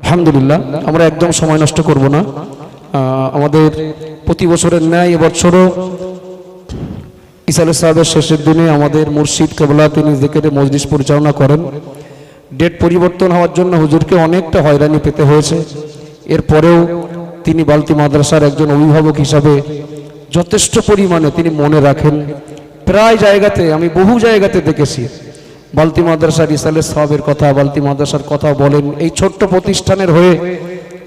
আলহামদুলিল্লাহ, আমরা একদম সময় নষ্ট করব না। আমাদের প্রতি বছরের ন্যায় এবছরও ইসালে সাহেবের শেষের দিনে আমাদের মুর্শিদ কেবলা তিনি জেকেরে মজলিস পরিচালনা করেন। ডেট পরিবর্তন হওয়ার জন্য হুজুরকে অনেকটা হয়রানি পেতে হয়েছে। এরপরেও তিনি বালতি মাদ্রাসার একজন অভিভাবক হিসাবে যথেষ্ট পরিমাণে তিনি মনে রাখেন। প্রায় জায়গাতে, আমি বহু জায়গাতে দেখেছি বালতি মাদ্রাসার ইসালের সাহাবের কথা, বালতি মাদ্রাসার কথা বলেন। এই ছোট্ট প্রতিষ্ঠানের হয়ে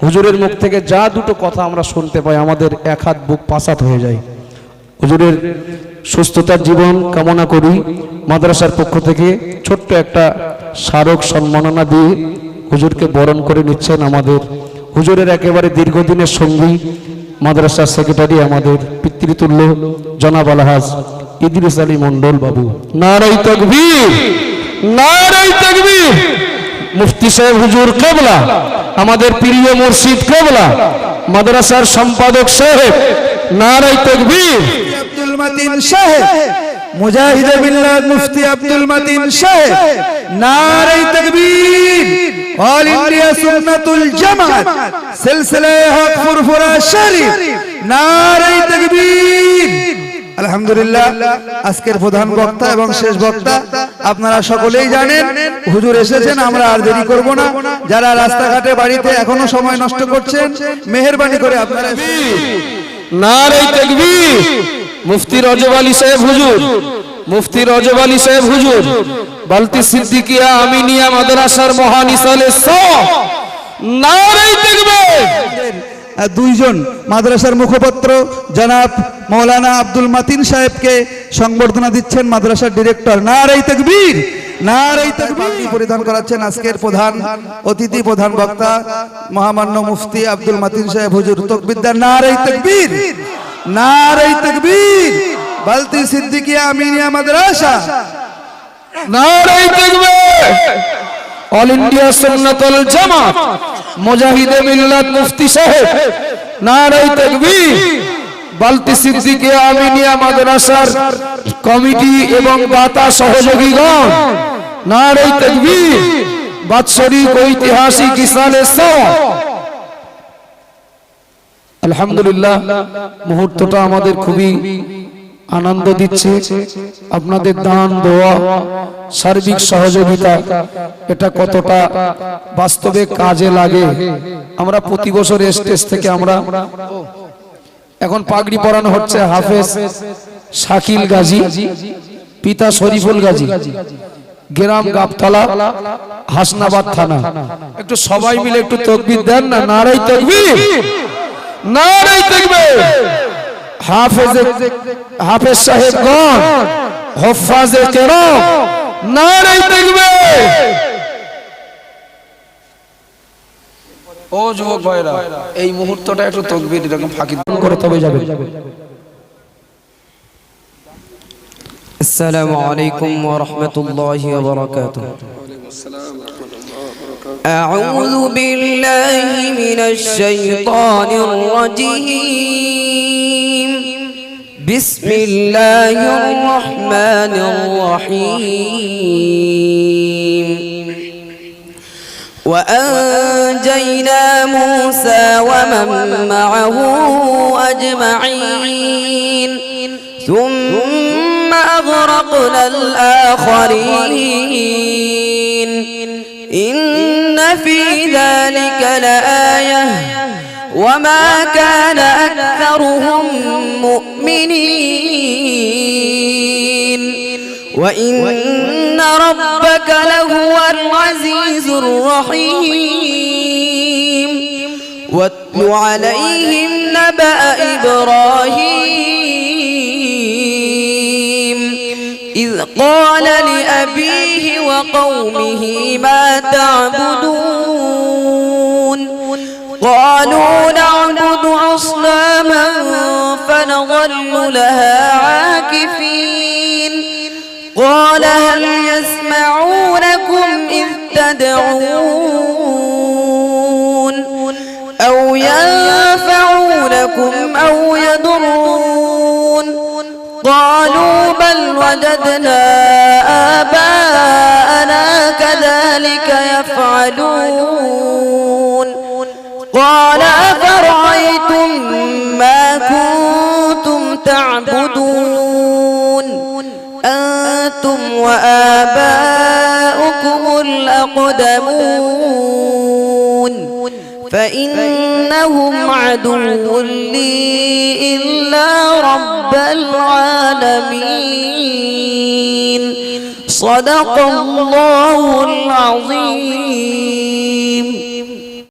হুজুরের মুখ থেকে যা দুটো কথা আমরা শুনতে পাই, আমাদের এক হাত বুক পাসাত হয়ে যায়। হুজুরের সুস্থতার জীবন কামনা করি, মাদ্রাসার পক্ষ থেকে ছোট্ট একটা স্মারক সম্মাননা দিয়ে হুজুরকে বরণ করে নিচ্ছেন আমাদের। হুজুরের একেবারে দীর্ঘদিনের সঙ্গী, মাদ্রাসার সেক্রেটারি আমাদের পিতৃতুল্য জনাব আলহাজ ইদ্রিস আলী মন্ডল বাবু। নারাই তকবীর! নারাই তকবীর। মুফতি সাহেব হুজুর কেবলা, আমাদের প্রিয় মুর্শিদ কেবলা, মাদ্রাসার সম্পাদক সাহেব নারাই তকবীর। আব্দুল মাতিন সাহেব, মুজাহিদ বিল্লাহ মুফতি আব্দুল মাতিন সাহেব নারে তাকবীর। অল ইন্ডিয়া সুন্নাতুল জামাত সিলসিলা হক ফুরফুরা শরীফ নারে তাকবীর। আলহামদুলিল্লাহ, আজকের প্রধান বক্তা এবং শেষ বক্তা আপনারা সকলেই জানেন, হুজুর এসেছেন, আমরা আর দেরি করব না। যারা রাস্তাঘাটে বাড়িতে এখনও সময় নষ্ট করছেন, মেহেরবানি করে আপনারা নারাই তকবীর, মুফতি রজব আলী সাহেব হুজুর, মুফতি রজব আলী সাহেব হুজুর, বালতি সিদ্দিকিয়া আমিনিয়া মাদ্রাসার মহান ইসালে স তকবীর। দুইজন মাদ্রাসার মুখপাত্র জনাব মৌলানা আব্দুল মাতিন সাহেবকে সংবর্ধনা দিচ্ছেন মাদ্রাসার ডিরেক্টর। নারাই তকবীর! নারাই তকবীর! পরিধান করাচ্ছেন আজকের প্রধান অতিথি প্রধান বক্তা মহামান্য মুফতি আব্দুল মাতিন সাহেব। হুজুর তকবিদ্দার নারাই তকবীর! নারাই তকবীর! বালতি সিদ্দিকিয়া আমিনিয়া মাদ্রাসা! নারাই তকবীর! অল ইন্ডিয়া সুন্নাতুল জামাত! মুজাহিদে মিল্লাত মুফতি সাহেব নারাই তকবীর, বালতি সিদ্দিকে আমিনিয়া মাদ্রাসার কমিটি এবং দাতা সহযোগীগণ নারাই তকবীর, বাৎসরিক ঐতিহাসিক ইসালে সওয়া। আলহামদুলিল্লাহ, মুহূর্তটা আমাদের খুবই আনন্দ দিচ্ছে। আপনাদের দান, দোয়া, সার্বিক সহযোগিতা, এটা কতটা বাস্তবে কাজে লাগে। আমরা প্রতি বছর স্টেজ থেকে আমরা, এখন পাগড়ি পরানো হচ্ছে হাফেজ শাকিল গাজী, পিতা শরীফুল গাজী, গ্রাম গাবতলা, হাসনাবাদ থানা। একটু সবাই মিলে একটু তকবির দেন না? নারাই তকবির! নারাই তকবির! হাফেজ হাফেজ সাহেবগণ হফাজে কেন নারাই দেখবে ও যুবক ভাইরা এই মুহূর্তটা একটু তকবির এরকম ফাঁকি করে তবে যাবে। السلام عليكم ورحمة الله وبركاته. أعوذ بالله من الشيطان الرجيم. بسم الله الرحمن الرحيم. وأنجينا موسى ومن معه أجمعين. ثم أغرقنا الآخرين. إن في ذلك لآية. وما كان أكثرهم مؤمنين. وإن ربك لهو العزيز الرحيم. واتل عليهم نبأ إبراهيم. إذ قال لأبيه وقومه ما تعبدون. قالوا نعبد أصناما فنظل لها عاكفين. قال هل يسمعونكم إذ تدعون أو ينفعونكم أو يضرون بل وجدنا آباءنا كذلك يفعلون. قال أفرأيتم ما كنتم تعبدون؟ أنتم وآباؤكم الأقدمون. فإنهم عدو لي إلا العالمين. صدق الله العظيم.